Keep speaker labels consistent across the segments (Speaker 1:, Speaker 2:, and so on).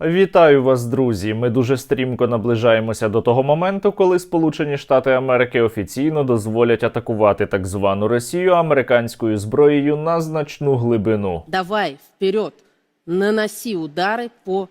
Speaker 1: Вітаю вас, друзі! Ми дуже стрімко наближаємося до того моменту, коли Сполучені Штати Америки офіційно дозволять атакувати так звану Росію американською зброєю на значну глибину.
Speaker 2: Давай, вперед, наноси удары по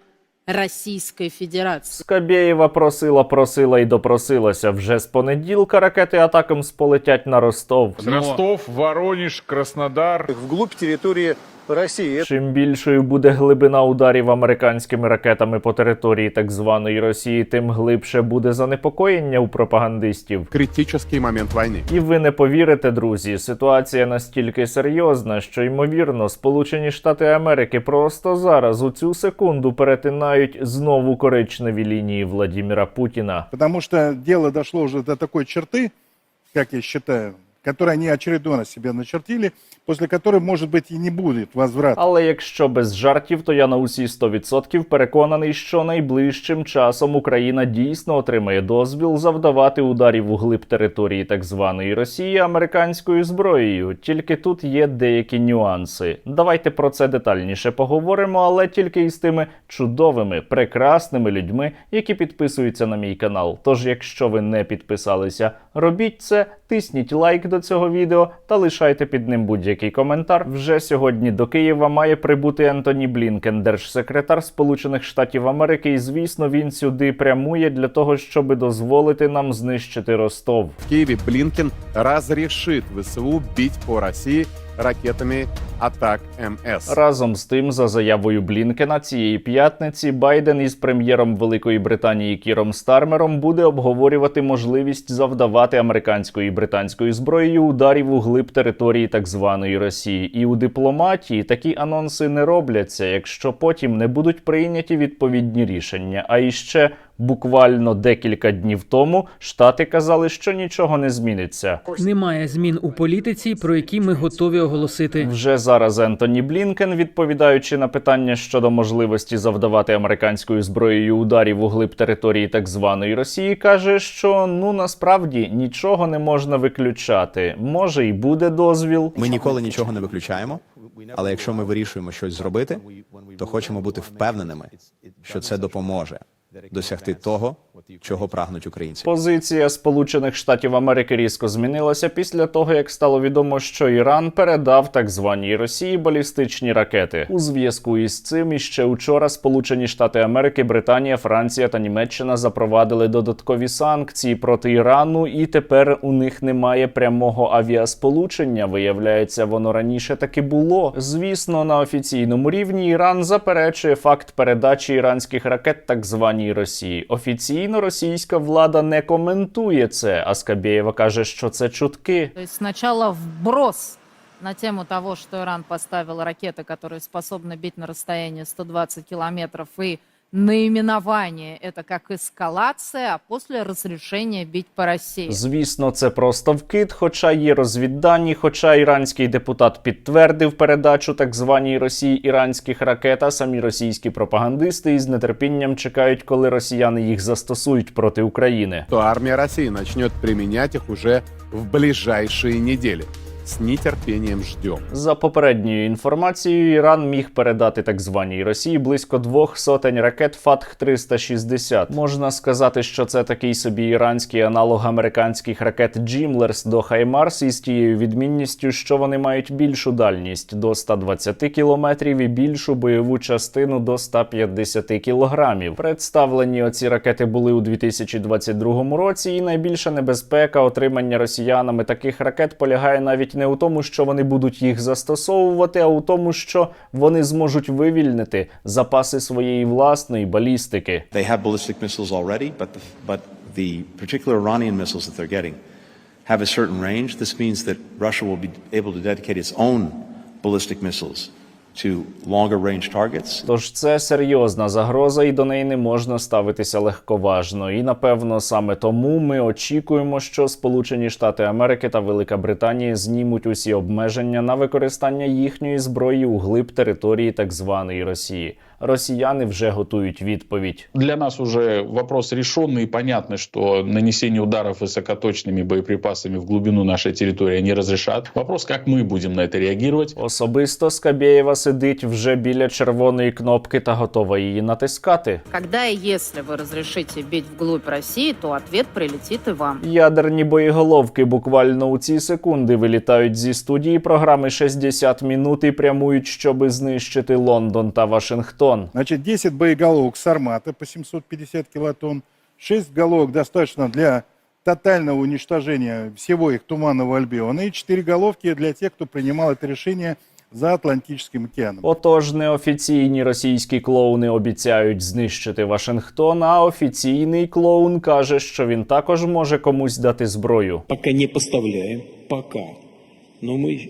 Speaker 2: Российской Федерации.
Speaker 1: Скабєєва просила, просила і допросилася. Вже з понеділка ракети атакам сполетять на Ростов.
Speaker 3: Ростов, Воронеж, Краснодар.
Speaker 4: вглубь территории России.
Speaker 1: Чим більшою буде глибина ударів американськими ракетами по території так званої Росії, тим глибше буде занепокоєння у пропагандистів.
Speaker 5: критический момент войны.
Speaker 1: І ви не повірите, друзі, ситуація настільки серйозна, що ймовірно, Сполучені Штати Америки просто зараз у цю секунду перетинають знову коричневі лінії Владіміра Путіна.
Speaker 6: Потому что дело дошло уже до такой черты, как я считаю, которую они очередно себе начертили, после которой, может быть, и не будет возврата.
Speaker 1: Але якщо без жартів, то я на усі 100% переконаний, що найближчим часом Україна дійсно отримає дозвіл завдавати ударів у глиб території так званої Росії американською зброєю. Тільки тут є деякі нюанси. Давайте про це детальніше поговоримо, але тільки із тими чудовими, прекрасними людьми, які підписуються на мій канал. Тож, якщо ви не підписалися, робіть це, тисніть лайк до цього відео та лишайте під ним будь-який коментар. Вже сьогодні до Києва має прибути Ентоні Блінкен, держсекретар Сполучених Штатів Америки. І звісно, він сюди прямує для того, щоб дозволити нам знищити Ростов.
Speaker 5: В Києві Блінкен разрешит ВСУ бить по России ракетами атак МС.
Speaker 1: Разом з тим, за заявою Блінкена цієї п'ятниці, Байден із прем'єром Великої Британії Кіром Стармером буде обговорювати можливість завдавати американською і британською зброєю ударів у глиб території так званої Росії. І у дипломатії такі анонси не робляться, якщо потім не будуть прийняті відповідні рішення. А іще буквально декілька днів тому штати казали, що нічого не зміниться.
Speaker 7: Немає змін у політиці, про які ми готові оголосити.
Speaker 1: Вже зараз Ентоні Блінкен, відповідаючи на питання щодо можливості завдавати американською зброєю ударів у глиб території так званої Росії, каже, що ну насправді нічого не можна виключати. Може, і буде дозвіл.
Speaker 8: Ми ніколи нічого не виключаємо, але якщо ми вирішуємо щось зробити, то хочемо бути впевненими, що це допоможе досягти того, чого прагнуть українці.
Speaker 1: Позиція Сполучених Штатів Америки різко змінилася після того, як стало відомо, що Іран передав так званій Росії балістичні ракети. У зв'язку із цим іще учора Сполучені Штати Америки, Британія, Франція та Німеччина запровадили додаткові санкції проти Ірану, і тепер у них немає прямого авіасполучення. Виявляється, воно раніше таки було. Звісно, на офіційному рівні Іран заперечує факт передачі іранських ракет так званій Росії. Офіційно російська влада не коментує це. А Скабєєва каже, що це чутки.
Speaker 9: То есть сначала вброс на тему того, что Иран поставил ракеты, которые способны бить на расстоянии 120 километров, и наименование это как эскалация, а после разрешения бить по России.
Speaker 1: Звісно, це просто вкид, хоча є розвіддані, хоча іранський депутат підтвердив передачу так званій Росії іранських ракет, а самі російські пропагандисти із нетерпінням чекають, коли росіяни їх застосують проти України.
Speaker 5: То армия России начнет применять их уже в ближайшие недели. С нетерпением ждем.
Speaker 1: За попередньою інформацією, Іран міг передати так званій Росії близько двох сотень ракет Фатх 360 Можна сказати, що це такий собі іранський аналог американських ракет Джімлерс до Хаймарс із тією відмінністю, що вони мають більшу дальність до 120 кілометрів і більшу бойову частину до 150 кілограмів. Представлені оці ракети були у 2022 році, і найбільша небезпека отримання росіянами таких ракет полягає навіть не у тому, що вони будуть їх застосовувати, а у тому, що вони зможуть вивільнити запаси своєї власної балістики.
Speaker 10: They have ballistic missiles already, but the, but the particular Iranian missiles that they're getting have a certain range. This means that Russia will be able to dedicate its own ballistic missiles to longer range targets.
Speaker 1: Тож це серйозна загроза, і до неї не можна ставитися легковажно. І напевно саме тому ми очікуємо, що Сполучені Штати Америки та Велика Британія знімуть усі обмеження на використання їхньої зброї у глиб території так званої Росії Росіяни вже готують відповідь.
Speaker 3: Для нас уже вопрос решенный и понятно, что нанесение ударов высокоточными боеприпасами в глубину нашей территории не разрешат. Вопрос, как мы будем на это реагировать.
Speaker 1: Особисто Скабєєва сидить вже біля червоної кнопки та готова її натискати.
Speaker 9: Когда и если вы разрешите бить вглубь России, то ответ прилетит и вам.
Speaker 1: Ядерні боєголовки буквально у ці секунди вилітають зі студії програми «60 минут» і прямують, щоби знищити Лондон та Вашингтон.
Speaker 6: Значит, 10 боеголовок «Сармата» по 750 килотонн, 6 головок достаточно для тотального уничтожения всего их туманного альбиона и 4 головки для тех, кто принимал это решение за Атлантическим океаном.
Speaker 1: Отож, неофіційні російські клоуни обіцяють знищити Вашингтон, а офіційний клоун каже, що він також може комусь дати зброю.
Speaker 11: пока не поставляем, пока. Но мы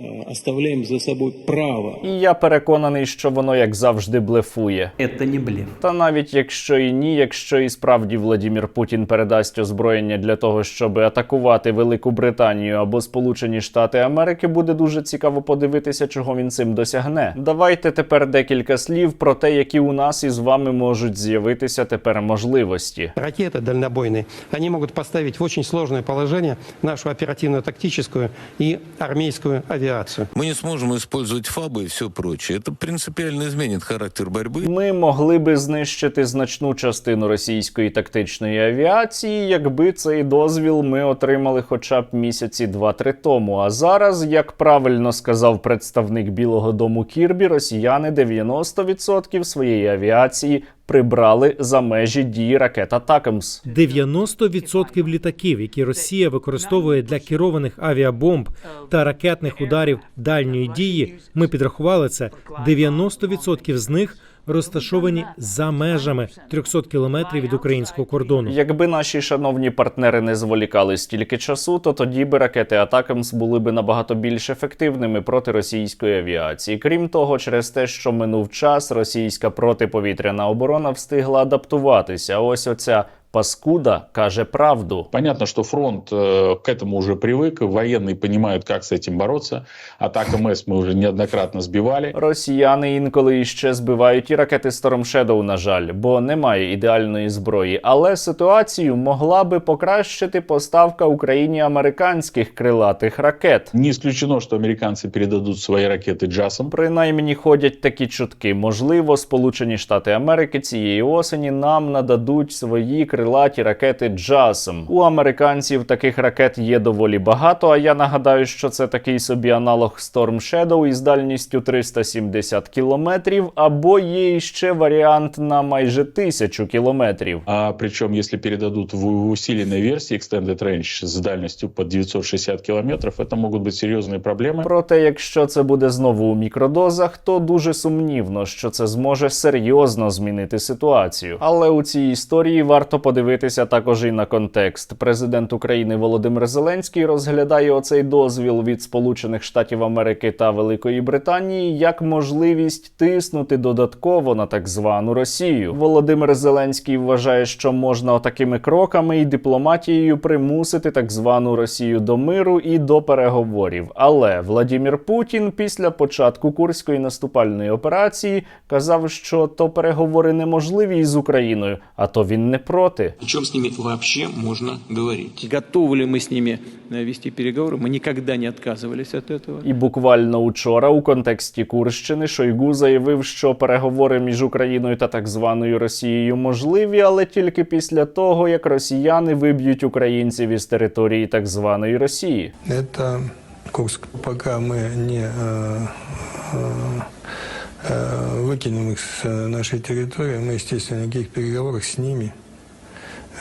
Speaker 11: э, оставляем за собой право
Speaker 1: І я переконаний, що воно як завжди блефує.
Speaker 7: Це не блеф.
Speaker 1: Та навіть якщо і ні, якщо і справді Владімір Путін передасть озброєння для того, щоб атакувати Велику Британію або Сполучені Штати Америки, буде дуже цікаво подивитися, чого він цим досягне. Давайте тепер декілька слів про те, які у нас із вами можуть з'явитися тепер можливості.
Speaker 11: ракеты дальнобойные. Они могут поставить в очень сложное положение нашу оперативно-тактическую и армейскую авиацию.
Speaker 12: Мы не сможем использовать ФАБы и все прочее. Это принципиально изменит характер борьбы.
Speaker 1: Ми могли би знищити значну частину російської тактичної авіації, якби цей дозвіл ми отримали хоча б місяці два-три тому. А зараз, як правильно сказав представник Білого Дому Кірбі, росіяни 90% своєї авіації прибрали за межі дії ракет Атакамс.
Speaker 7: 90% літаків, які Росія використовує для керованих авіабомб та ракетних ударів дальньої дії, ми підрахували це. 90% з них розташовані за межами 300 кілометрів від українського кордону.
Speaker 1: Якби наші шановні партнери не зволікали стільки часу, то тоді би ракети Атакамс були би набагато більш ефективними проти російської авіації. Крім того, через те, що минув час, російська протиповітряна оборона встигла адаптуватися. Ось оця паскуда каже правду.
Speaker 3: Понятно, что фронт э, к этому уже привык, военные понимают, как с этим бороться. Атака МС мы уже неоднократно сбивали.
Speaker 1: Росіяни інколи іще збивають і ракети Storm Shadow, на жаль, бо немає ідеальної зброї. Але ситуацію могла би покращити поставка Україні американських крилатих ракет.
Speaker 3: Не исключено, что американцы передадут свои ракеты джасам.
Speaker 1: Принаймні ходять такі чутки. Можливо, Сполучені Штати Америки цієї осені нам нададуть свої крилаті ракети Джасом. У американців таких ракет є доволі багато. А я нагадаю, що це такий собі аналог Storm Shadow із дальністю 370 кілометрів, або є іще варіант на майже тисячу кілометрів.
Speaker 3: А причем, если передадут в в усиленной версии Extended Range с дальностью под 960 километров, это могут быть серьезные проблемы.
Speaker 1: Проте, якщо це буде знову у мікродозах, то дуже сумнівно, що це зможе серйозно змінити ситуацію. Але у цій історії варто подивитися також і на контекст. Президент України Володимир Зеленський розглядає оцей дозвіл від Сполучених Штатів Америки та Великої Британії як можливість тиснути додатково на так звану Росію. Володимир Зеленський вважає, що можна отакими кроками і дипломатією примусити так звану Росію до миру і до переговорів. Але Владімір Путін після початку курської наступальної операції казав, що то переговори неможливі із Україною, а то він не проти
Speaker 11: О чем с ними вообще можно говорить? Готовы ли мы с ними э, вести переговоры? Мы никогда не отказывались от этого.
Speaker 1: І буквально учора у контексті Курщини Шойгу заявив, що переговори між Україною та так званою Росією можливі, але тільки після того, як росіяни виб'ють українців із території так званої Росії.
Speaker 11: Это Курск. Пока мы не э, э, э, выкинем их с э, нашей территории, мы, естественно, никаких переговоров с ними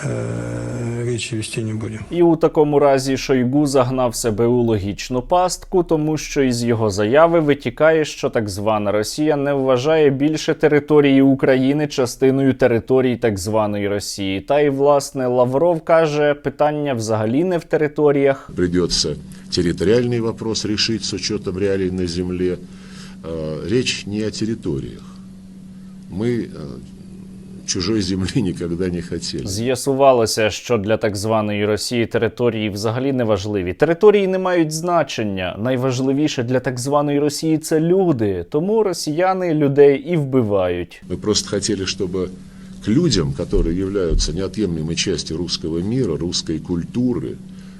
Speaker 11: э, речи вести не будем.
Speaker 1: І у такому разі Шойгу загнав себе у логічну пастку, тому що із його заяви витікає, що так звана Росія не вважає більше території України частиною території так званої Росії. Та й власне Лавров каже, питання взагалі не в територіях.
Speaker 12: Придется территориальный вопрос решить с учетом реалий на земле. Э, Речь не о территориях. Мы э,
Speaker 13: чужой земли никогда не хотели.
Speaker 1: З'ясувалося, що для так званої Росії території взагалі не важливі. Території не мають значення. Найважливіше для так званої Росії це люди. Тому росіяни людей і вбивають.
Speaker 13: Мы просто хотели, чтобы к людям, которые являются неотъемлемой частью русского мира, русской культуры,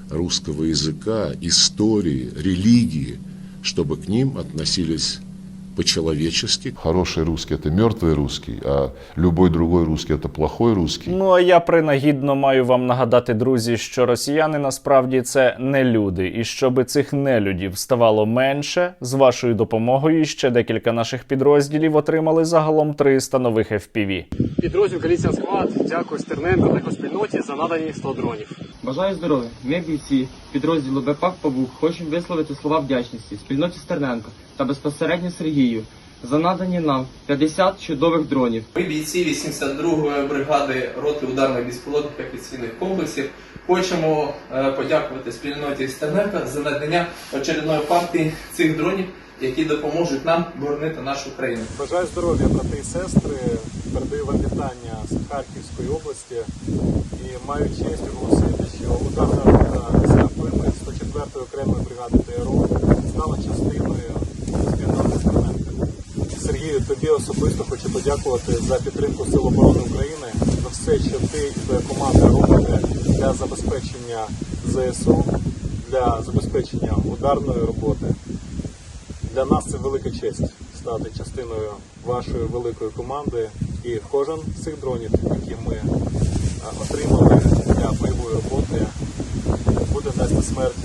Speaker 13: русского языка, истории, религии, чтобы к ним относились по-человечески. Хороший русский – это мертвый русский, а любой другой русский – это плохой русский.
Speaker 1: Ну а я принагідно маю вам нагадати, друзі, що росіяни насправді це не люди, і щоб цих нелюдів ставало менше, з вашою допомогою ще декілька наших підрозділів отримали загалом 300 нових FPV.
Speaker 14: Підрозділ Галіціан Склад дякую Стерненко та його спільноті за надані 100 дронів.
Speaker 15: Бажаю здоров'я. Ми бійці підрозділу БПАК Павук хочемо висловити слова вдячності спільноті Стерненко та безпосередньо Сергію за надані нам 50 чудових дронів.
Speaker 16: Ми бійці 82-ї бригади роти ударних безпілотних авіаційних комплексів. Хочемо е, подякувати спільноті Стерненка за надання очередної партії цих дронів, які допоможуть нам боронити нашу країну.
Speaker 14: Бажаю здоров'я, брати і сестри. Передаю вам вітання з Харківської області і маю честь оголосити, що ударна рота Серафими 104-ї окремої бригади ТРО стала частиною спільноти Стерненка. Сергію, тобі особисто хочу подякувати за підтримку Сил оборони України, за все, що ти і твоя команда робите для забезпечення ЗСУ, для забезпечення ударної роботи. Для нас це велика честь стати частиною вашої великої команди. І кожен з цих дронів, які ми е, отримали для бойової роботи, буде нести смерть.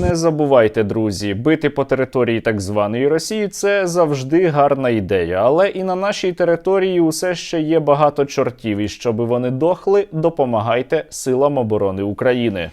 Speaker 1: Не забувайте, друзі, бити по території так званої Росії це завжди гарна ідея. Але і на нашій території усе ще є багато чортів. І щоб вони дохли, допомагайте силам оборони України.